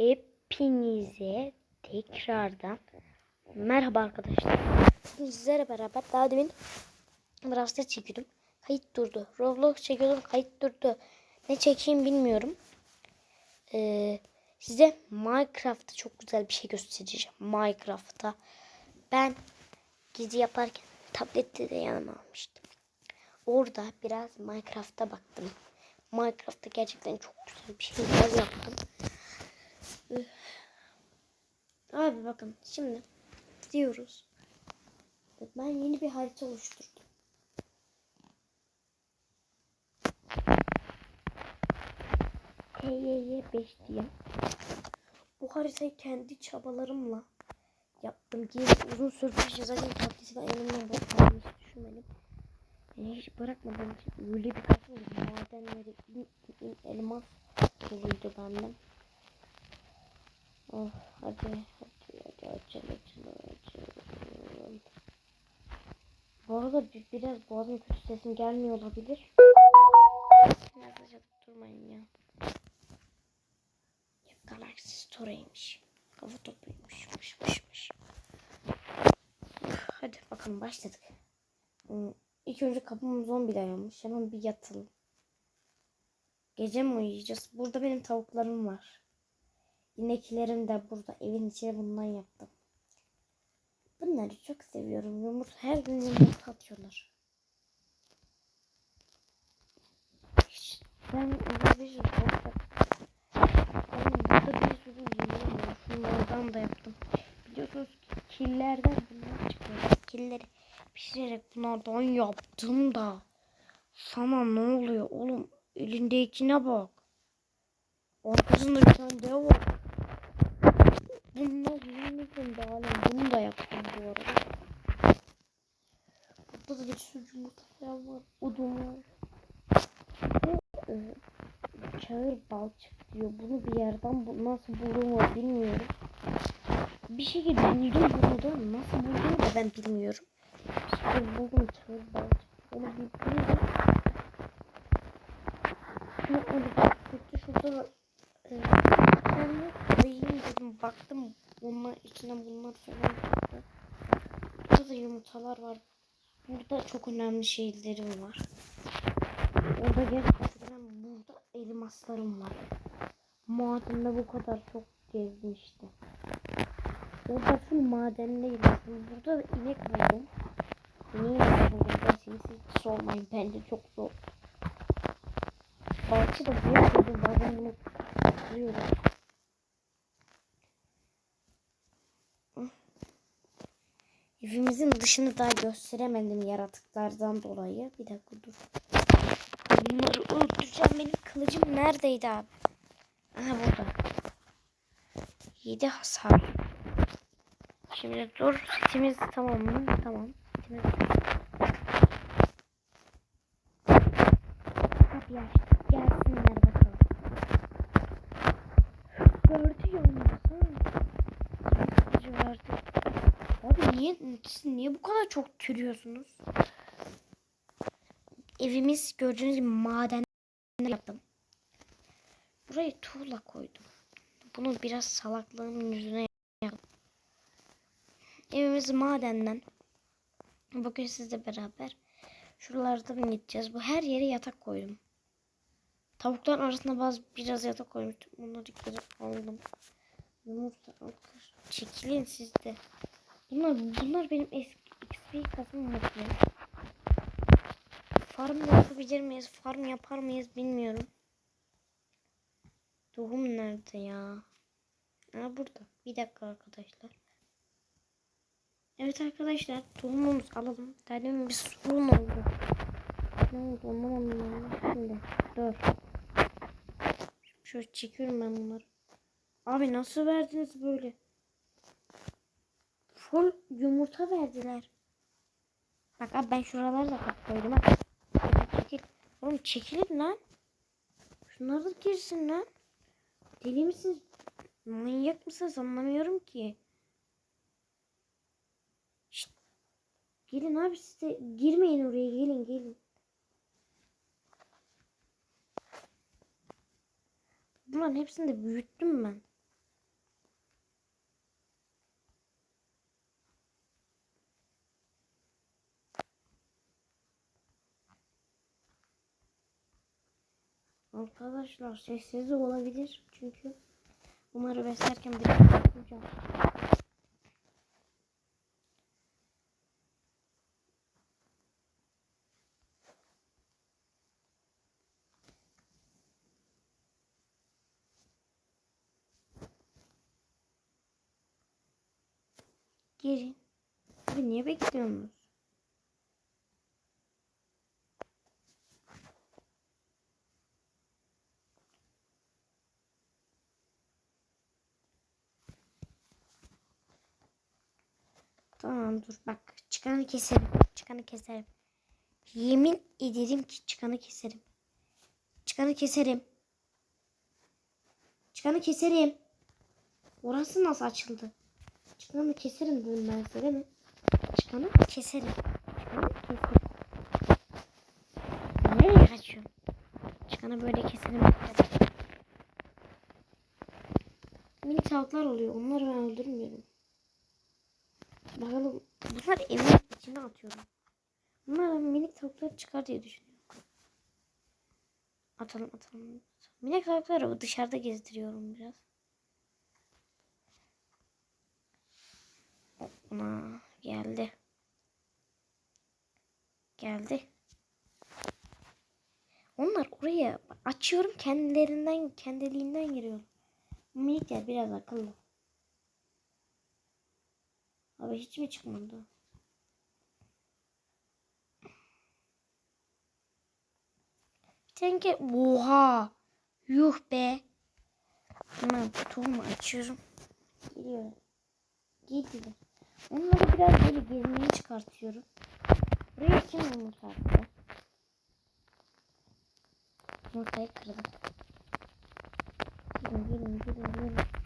Hepinize tekrardan merhaba arkadaşlar. Bugün sizlerle beraber daha demin Brawl çekiyordum. Kayıt durdu. Roblox çekiyordum. Kayıt durdu. Ne çekeyim bilmiyorum. Ee, size Minecraft'ta çok güzel bir şey göstereceğim. Minecraft'ta. Ben gezi yaparken tablette de yanıma almıştım. Orada biraz Minecraft'a baktım. Minecraft'ta gerçekten çok güzel bir şeyler yaptım. Abi bakın şimdi gidiyoruz. Ben yeni bir harita oluşturdum. TYY 5 diye. Bu haritayı kendi çabalarımla yaptım. Diye uzun sürdü. Zaten ben elimden bırakmadım. Düşünmedim. Yani hiç bırakmadım. Öyle bir kafa oldu. Madenleri elmas doluydu benden. Oh hadi hadi hadi acele acele acele. Bu arada bir, biraz boğazım kötü sesim gelmiyor olabilir. Mesaj atıp durmayın ya. Galaxy Store'ymiş. Kafa topuymuş. Mış mış mış. Hadi bakalım başladık. Hmm, İlk önce kapımız zombi dayanmış. Hemen bir yatalım. Gece mi uyuyacağız? Burada benim tavuklarım var. İneklerim de burada. Evin içine bundan yaptım. Bunları çok seviyorum. Yumurta her gün yumurta atıyorlar. Ben öyle bir sürü burada bir sürü. Şunlardan da yaptım. Biliyorsunuz ki killerden bunlar çıkıyor. Killeri pişirerek bunlardan yaptım da. Sana ne oluyor oğlum? Elindekine bak. Arkasında bir tane dev var. Bunlar de alem. Bunu da yaptım bu arada. Burada da bir sürü yumurta var. Odun var. Ve, e, çağır balçık diyor. Bunu bir yerden bu, nasıl bulduğumu bilmiyorum. Bir şekilde buldum bunu da nasıl bulduğumu da ben bilmiyorum. Şekilde buldum çağır balçık. Onu bir buldum. Şunu öyle kötü şurada e, sonra koyayım dedim. Baktım bunlar içine bunlar falan çıktı. Burada da yumurtalar var. Burada çok önemli şeylerim var. Orada gerçekten burada elmaslarım var. Madende bu kadar çok gezdim işte. Orada full madendeyim. Burada da inek buldum. Niye buldum derseniz hiç sormayın. Bence çok zor. Balçı da bir buldum. Bazen bunu kırıyorum. Evimizin dışını daha gösteremedim yaratıklardan dolayı. Bir dakika dur. Bunları öldüreceğim. Benim kılıcım neredeydi abi? Aha burada. 7 hasar. Şimdi dur. Setimiz tamam mı? Tamam. Setimiz Kapıyı açtık. Gelsinler bakalım. Gördü yalnız ha. Kılıcı verdi. Abi niye, siz niye bu kadar çok türüyorsunuz? Evimiz gördüğünüz gibi maden yaptım. Burayı tuğla koydum. Bunu biraz salaklığımın yüzüne yaptım. Evimiz madenden. Bugün sizle beraber şuralardan gideceğiz. Bu her yere yatak koydum. Tavukların arasında bazı biraz yatak koymuştum. Bunları kırıp aldım. Yumurta. Çekilin siz de. Bunlar, bunlar benim eski XP kazanmadım. Farm yapabilir miyiz? Farm yapar mıyız bilmiyorum. Tohum nerede ya? Ha burada. Bir dakika arkadaşlar. Evet arkadaşlar tohumumuzu alalım. Dedim bir sorun oldu. Ne oldu anlamadım ben. Şimdi dur. Şöyle çekiyorum ben bunları. Abi nasıl verdiniz böyle? Full yumurta verdiler. Bak abi ben şuraları da kapatıyordum. Çekil. Oğlum çekilin lan. Şunlar da girsin lan. Deli misiniz? Manyak mısınız anlamıyorum ki. Şşt. Gelin abi siz de girmeyin oraya gelin gelin. Bunların hepsini de büyüttüm ben. Arkadaşlar sessiz olabilir çünkü bunları beslerken biraz korkacağım. Girin. Abi niye bekliyorsunuz? Tamam dur bak çıkanı keserim. Çıkanı keserim. Yemin ederim ki çıkanı keserim. Çıkanı keserim. Çıkanı keserim. Orası nasıl açıldı? Çıkanı keserim dedim ben size değil mi? Çıkanı keserim. Çıkanı keserim. Nereye kaçıyorum? Çıkanı böyle keserim. Minik tavuklar oluyor. Onları ben öldürmüyorum. Bakalım. Bunlar evin içine atıyorum. Bunlar minik tavuklar çıkar diye düşünüyorum. Atalım atalım. Minik tavukları dışarıda gezdiriyorum biraz. Ona geldi. Geldi. Onlar oraya açıyorum kendilerinden kendiliğinden giriyor. Minikler biraz akıllı. Abi hiç mi çıkmadı? Sanki oha yuh be. Hemen tohumu açıyorum. Geliyor. Gidiyor. Onları biraz böyle gezmeye çıkartıyorum. Buraya kim yumurta attı? Yumurtayı kırdım. Gelin gelin gelin gelin.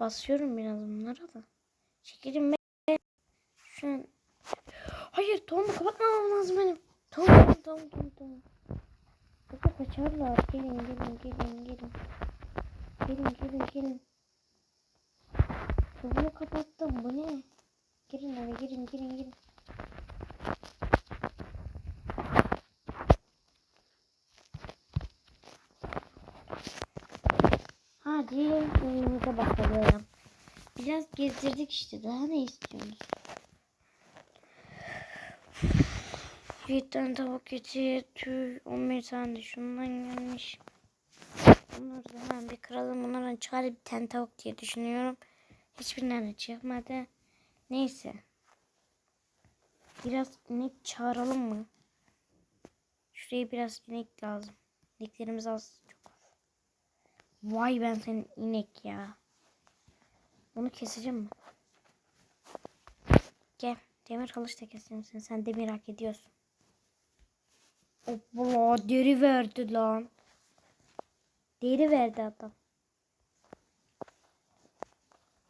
Basıyorum biraz bunlara da. Çekilin be. Şu an. Hayır tohumu kapatmam lazım benim. Tohum tohum tohum tohum. Yoksa kaçarlar. Gelin gelin gelin gelin. Gelin gelin gelin. Tohumu kapattım. Bu ne? Girin eve girin girin girin. Hadi oyunumuza bakalım. Biraz gezdirdik işte. Daha ne istiyorsunuz? Bir tane tavuk eti, tüy, 11 tane de şundan gelmiş. Bunları da hemen bir kıralım. Bunlardan çıkar bir tane tavuk diye düşünüyorum. Hiçbirinden de çıkmadı. Neyse. Biraz inek çağıralım mı? Şuraya biraz inek lazım. İneklerimiz az. Vay ben senin inek ya. Bunu keseceğim mi? Gel. Demir kılıç da seni. Sen demir hak ediyorsun. Hopla deri verdi lan. Deri verdi adam.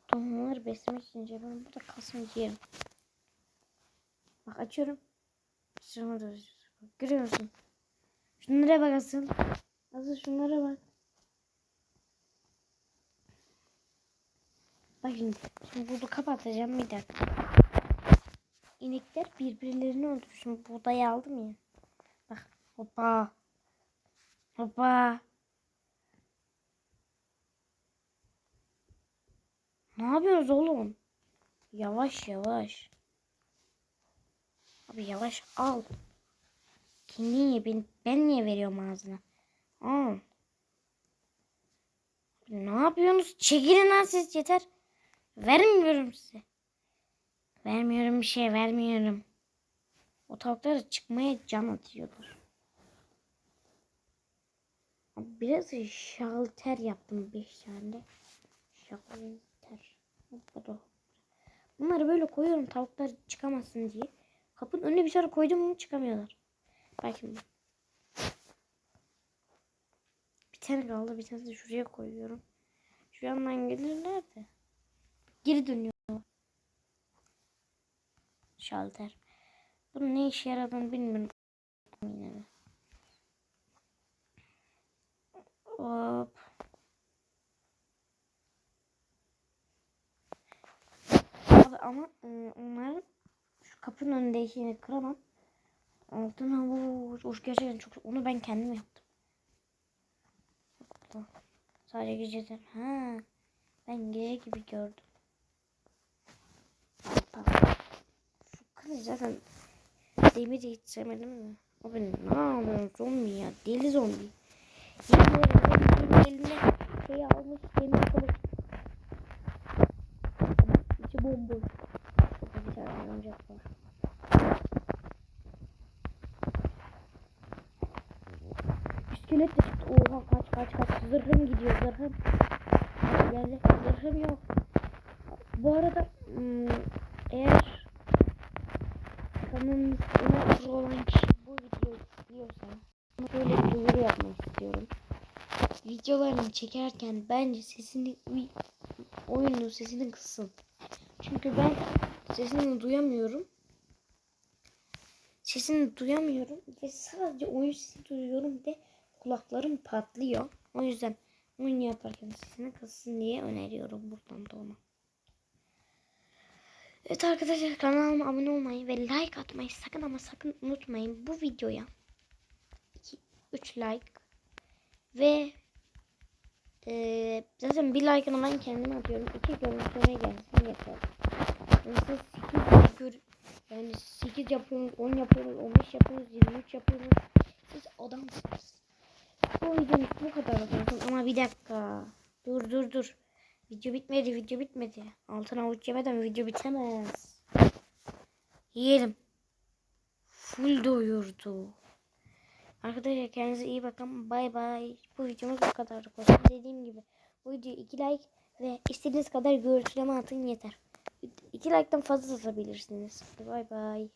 Tohumları beslemek için ben burada kasmış yerim. Bak açıyorum. Şuna da Görüyor musun? Şunlara bak asıl. Asıl şunlara bak. Bak şimdi. Bunu kapatacağım bir dakika. İnekler birbirlerini. Şimdi buğdayı aldım ya. Bak. Hoppa. Hoppa. Ne yapıyoruz oğlum? Yavaş yavaş. Abi yavaş al. Kendin ye ben, ben niye veriyorum ağzına? Al. Ne yapıyorsunuz? Çekilin lan siz yeter. Vermiyorum size. Vermiyorum bir şey vermiyorum. O tavuklara çıkmaya can atıyorlar. Biraz şalter yaptım 5 tane. Şalter. Bunları böyle koyuyorum tavuklar çıkamasın diye. Kapının önüne bir tane koydum mu çıkamıyorlar. Bak şimdi. Bir tane kaldı. Bir tane de şuraya koyuyorum. Şu yandan gelirler de. Geri dönüyor. Şalter. Bunun ne işe yaradığını bilmiyorum. Yine de. Hop. Abi ama e, onların şu kapının önündekini kıramam. Altın havuç. Of gerçekten çok. Onu ben kendim yaptım. Sadece geceden. Ha. Ben gece gibi gördüm. Kız zaten Demir de hiç sevmedim mi? Benim ne yapıyorsun zombi ya? Deli zombi. Yemin ederim eline şey almış demir kılıç. İçi bomboş. Burada bir tane oyuncak var. İskelet de çıktı. Oha kaç kaç kaç. Zırhım gidiyor zırhım. Geldi. Zırhım yok. Bu arada ım, eğer kanalımda hazır olan kişi bu videoyu izliyorsa şöyle bir duyuru yapmak istiyorum. Videolarını çekerken bence sesini oyunun sesini kıssın. Çünkü ben sesini duyamıyorum. Sesini duyamıyorum ve sadece oyun sesini duyuyorum ve kulaklarım patlıyor. O yüzden oyun yaparken sesini kıssın diye öneriyorum buradan da ona. Evet arkadaşlar kanalıma abone olmayı ve like atmayı sakın ama sakın unutmayın. Bu videoya 3 like ve eee, zaten bir like'ını ben kendim atıyorum. 2 görüntüme gelsin yeter. Yani siz 8 gör yani 8 yapıyorsunuz, 10 yapıyorsunuz, 15 yapıyorsunuz, 23 yapıyorsunuz. Siz adamsınız. Bu videomuz bu kadar arkadaşlar ama bir dakika. Dur dur dur. Video bitmedi, video bitmedi. Altın avuç yemeden video bitemez. Yiyelim. Full doyurdu. Arkadaşlar kendinize iyi bakın. Bay bay. Bu videomuz bu kadar. Dediğim gibi bu videoya 2 like ve istediğiniz kadar görüntüleme atın yeter. 2 like'tan fazla atabilirsiniz. Bay bay.